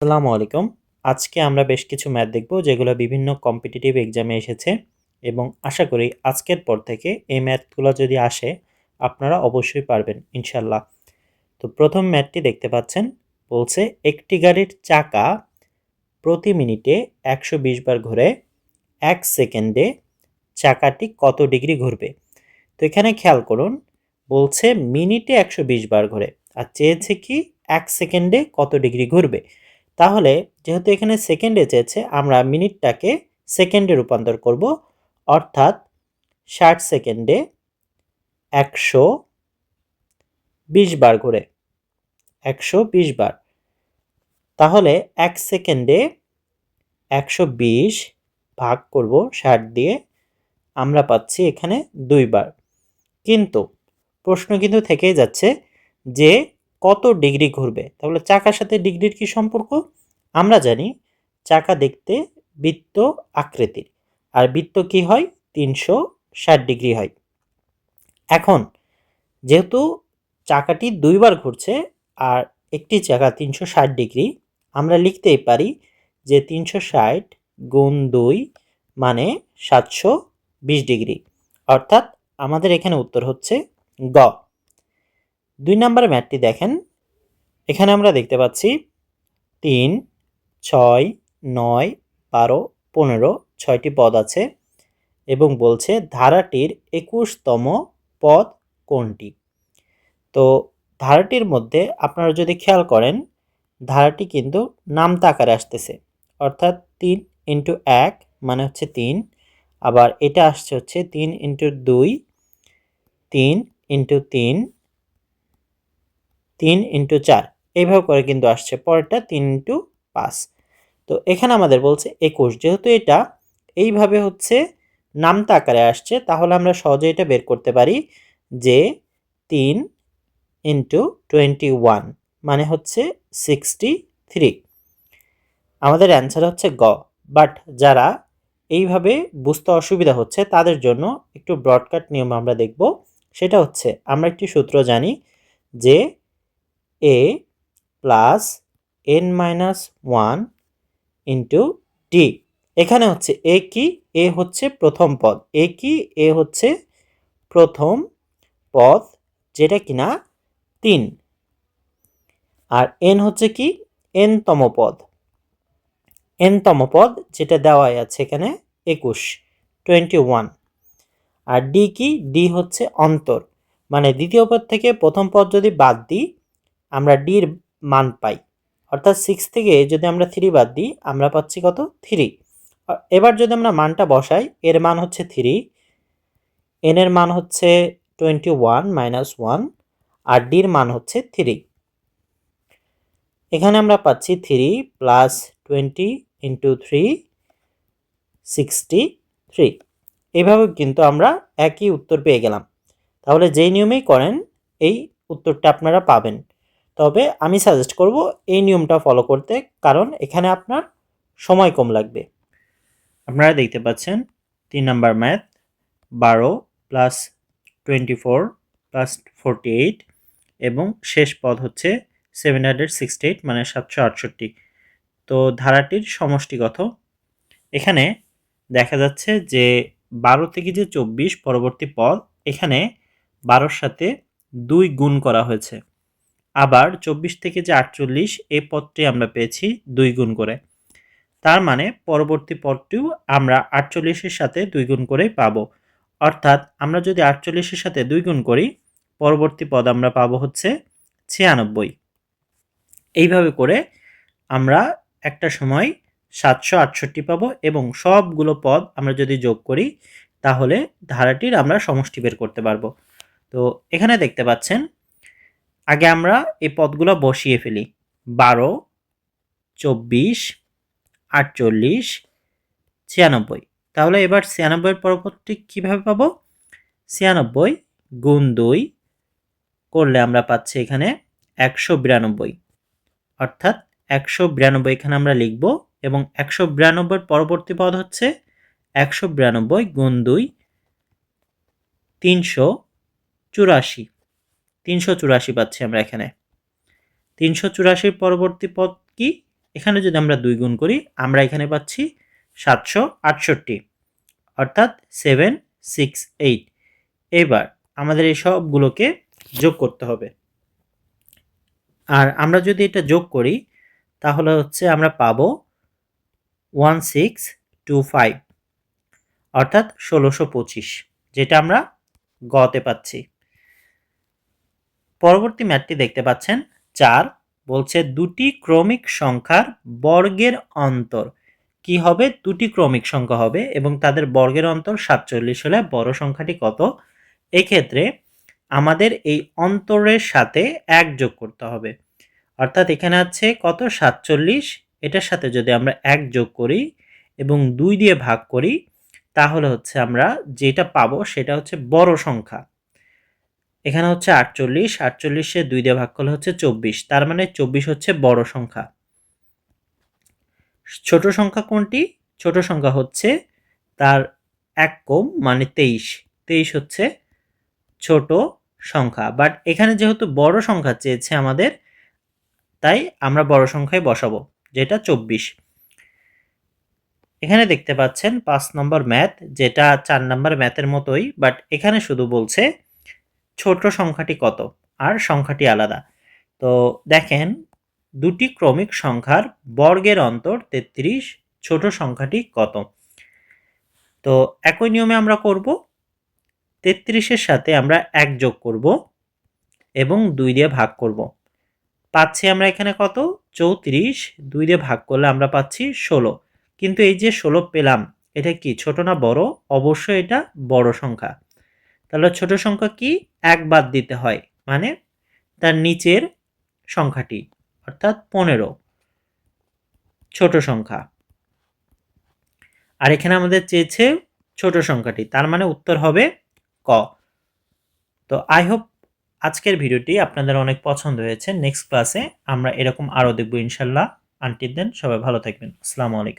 আসসালামু আলাইকুম। আজকে আমরা বেশ কিছু ম্যাথ দেখব যেগুলো বিভিন্ন কম্পিটিটিভ এক্সামে এসেছে এবং আশা করি আজকের পর থেকে এই ম্যাথগুলো যদি আসে, আপনারা অবশ্যই পারবেন ইনশাল্লাহ তো প্রথম ম্যাথটি দেখতে পাচ্ছেন, বলছে একটি গাড়ির চাকা প্রতি মিনিটে একশো বিশ বার ঘুরে, এক সেকেন্ডে চাকাটি কত ডিগ্রি ঘুরবে? তো এখানে খেয়াল করুন, বলছে মিনিটে একশো বিশ বার ঘুরে আর চেয়েছে কি এক সেকেন্ডে কত ডিগ্রি ঘুরবে? তাহলে যেহেতু এখানে সেকেন্ডে চেয়েছে, আমরা মিনিটটাকে সেকেন্ডে রূপান্তর করব। অর্থাৎ ষাট সেকেন্ডে একশো বিশ বার করে, একশো বিশ বার। তাহলে এক সেকেন্ডে একশো বিশ ভাগ করব ষাট দিয়ে, আমরা পাচ্ছি এখানে দুইবার কিন্তু প্রশ্ন কিন্তু থেকেই যাচ্ছে যে কত ডিগ্রি ঘুরবে? তাহলে চাকার সাথে ডিগ্রির কি সম্পর্ক? আমরা জানি চাকা দেখতে বৃত্ত আকৃতির। আর বৃত্ত কি হয়? তিনশো ষাট ডিগ্রি হয়। এখন যেহেতু চাকাটি দুইবার ঘুরছে আর একটি চাকা তিনশো ষাট ডিগ্রি, আমরা লিখতেই পারি যে তিনশো ষাট গুণ দুই মানে সাতশো বিশ ডিগ্রি। অর্থাৎ আমাদের এখানে উত্তর হচ্ছে গ। দুই নম্বর ম্যাটটি দেখেন। এখানে আমরা দেখতে পাচ্ছি তিন, ছয়, নয়, বারো, পনেরো ছয়টি পদ আছে এবং বলছে ধারাটির একুশতম পদ কোনটি? তো ধারাটির মধ্যে আপনারা যদি খেয়াল করেন, ধারাটি কিন্তু নামতা আকারে আসতেছে। অর্থাৎ তিন ইন্টু এক মানে হচ্ছে তিন, আবার এটা আসছে হচ্ছে তিন ইন্টু দুই, তিন ইন্টু তিন তিন ইন্টু চার। এইভাবে করে কিন্তু আসছে, পরেরটা তিন ইন্টু পাঁচ। তো এখানে আমাদের বলছে একুশ। যেহেতু এটা এইভাবে হচ্ছে নামতা আকারে আসছে, তাহলে আমরা সহজে এটা বের করতে পারি যে তিন ইন্টু টোয়েন্টি ওয়ান মানে হচ্ছে সিক্সটি থ্রি আমাদের অ্যান্সার হচ্ছে গ। বাট যারা এইভাবে বুঝতে অসুবিধা হচ্ছে, তাদের জন্য একটু ব্রডকাট নিয়ম আমরা দেখব। সেটা হচ্ছে, আমরা একটি সূত্র জানি যে a plus n minus one into d এখানে হচ্ছে এ কি? এ হচ্ছে প্রথম পদ। এ কি? এ হচ্ছে প্রথম পদ, যেটা কিনা তিন। আর এন হচ্ছে কি? এনতম পদ। এনতম পদ, যেটা দেওয়াই আছে এখানে একুশ টোয়েন্টি ওয়ান আর ডি কি? ডি হচ্ছে অন্তর। মানে দ্বিতীয় পদ থেকে প্রথম পদ যদি বাদ দিই আমরা ডির মান পাই। অর্থাৎ সিক্স থেকে যদি আমরা থ্রি বাদ দিই, আমরা পাচ্ছি কত? থ্রি এবার যদি আমরা মানটা বসাই, এর মান হচ্ছে থ্রি এন এর মান হচ্ছে টোয়েন্টি ওয়ান মাইনাস ওয়ান আর ডির মান হচ্ছে থ্রি এখানে আমরা পাচ্ছি three plus twenty into three sixty three এইভাবে কিন্তু আমরা একই উত্তর পেয়ে গেলাম। তাহলে যেই নিয়মেই করেন, এই উত্তরটা আপনারা পাবেন। তবে আমি সাজেস্ট করব এই নিয়মটা ফলো করতে, কারণ এখানে আপনার সময় কম লাগবে। আপনারা দেখতে পাচ্ছেন, তিন নাম্বার ম্যাথ বারো plus twenty four plus forty eight এবং শেষ পদ হচ্ছে সেভেন হান্ড্রেড সিক্সটি এইট মানে সাতশো আটষট্টি। তো ধারাটির সমষ্টিগত। এখানে দেখা যাচ্ছে যে বারো থেকে যে চব্বিশ পরবর্তী পদ, এখানে বারোর সাথে দুই গুণ করা হয়েছে। আবার চব্বিশ থেকে যে আটচল্লিশ, এই পদটি আমরা পেয়েছি দুই গুণ করে। তার মানে পরবর্তী পদটিও আমরা আটচল্লিশের সাথে দুই গুণ করেই পাবো। অর্থাৎ আমরা যদি আটচল্লিশের সাথে দুই গুণ করি, পরবর্তী পদ আমরা পাবো হচ্ছে ছিয়ানব্বই। এইভাবে করে আমরা একটা সময় সাতশো আটষট্টি পাবো এবং সবগুলো পদ আমরা যদি যোগ করি, তাহলে ধারাটির আমরা সমষ্টি বের করতে পারব। তো এখানে দেখতে পাচ্ছেন আগে আমরা এই পদগুলো বসিয়ে ফেলি। বারো, চব্বিশ, আটচল্লিশ, ছিয়ানব্বই। তাহলে এবার ছিয়ানব্বইয়ের পরবর্তী কীভাবে পাবো? ছিয়ানব্বই গুণ দুই করলে আমরা পাচ্ছি এখানে একশো বিরানব্বই। অর্থাৎ একশো বিরানব্বই এখানে আমরা লিখব এবং একশো বিরানব্বইয়ের পরবর্তী পদ হচ্ছে একশো বিরানব্বই গুণ দুই তিনশো চুরাশি। তিনশো চুরাশি পাচ্ছি আমরা এখানে। তিনশো চুরাশির পরবর্তী পদ কি? এখানে যদি আমরা দুই গুণ করি, আমরা এখানে পাচ্ছি সাতশো আটষট্টি, অর্থাৎ সেভেন, সিক্স, এইট। এবার আমাদের এই সবগুলোকে যোগ করতে হবে। আর আমরা যদি এটা যোগ করি, তাহলে হচ্ছে আমরা পাবো ওয়ান, সিক্স, টু, ফাইভ, অর্থাৎ ষোলোশো পঁচিশ, যেটা আমরা গতে পাচ্ছি। পরবর্তী ম্যাথটি দেখতে পাচ্ছেন চার, বলছে দুটি ক্রমিক সংখ্যার বর্গের অন্তর। কি হবে? দুটি ক্রমিক সংখ্যা হবে এবং তাদের বর্গের অন্তর সাতচল্লিশ হলে বড় সংখ্যাটি কত? এক্ষেত্রে আমাদের এই অন্তরের সাথে এক যোগ করতে হবে। অর্থাৎ এখানে আছে কত? সাতচল্লিশ। এটার সাথে যদি আমরা এক যোগ করি এবং দুই দিয়ে ভাগ করি, তাহলে হচ্ছে আমরা যেটা পাবো সেটা হচ্ছে বড় সংখ্যা। এখানে হচ্ছে আটচল্লিশ, আটচল্লিশে দুই দিয়ে ভাগ করলে হচ্ছে চব্বিশ। তার মানে চব্বিশ হচ্ছে বড় সংখ্যা। ছোট সংখ্যা কোনটি? ছোট সংখ্যা হচ্ছে তার এক কম মানে তেইশ। তেইশ হচ্ছে ছোট সংখ্যা। বাট এখানে যেহেতু বড় সংখ্যা চেয়েছে আমাদের, তাই আমরা বড় সংখ্যায় বসাবো, যেটা চব্বিশ। এখানে দেখতে পাচ্ছেন পাঁচ নম্বর ম্যাথ, যেটা চার নম্বর ম্যাথের মতোই, বাট এখানে শুধু বলছে ছোট সংখ্যাটি কত? আর সংখ্যাটি আলাদা। তো দেখেন, দুটি ক্রমিক সংখ্যার বর্গের অন্তর তেত্রিশ, ছোট সংখ্যাটি কত? তো একই নিয়মে আমরা করব, তেত্রিশের সাথে আমরা এক যোগ করব এবং দুই দিয়ে ভাগ করব। পাচ্ছি আমরা এখানে কত? চৌত্রিশ, দুই দিয়ে ভাগ করলে আমরা পাচ্ছি ষোলো। কিন্তু এই যে ষোলো পেলাম, এটা কি ছোট না বড়? অবশ্যই এটা বড় সংখ্যা। তাহলে ছোট সংখ্যা কি? এক বাদ দিতে হয়। মানে তার নিচের সংখ্যাটি, অর্থাৎ পনেরো। ছোট সংখ্যা। আর এখানে আমাদের চেয়েছে ছোট সংখ্যাটি, তার মানে উত্তর হবে ক। তো আই হোপ আজকের ভিডিওটি আপনাদের অনেক পছন্দ হয়েছে। নেক্সট ক্লাসে আমরা এরকম আরও দেখব ইনশাল্লাহ। আনটিল দেন সবাই ভালো থাকবেন। আসসালামু আলাইকুম।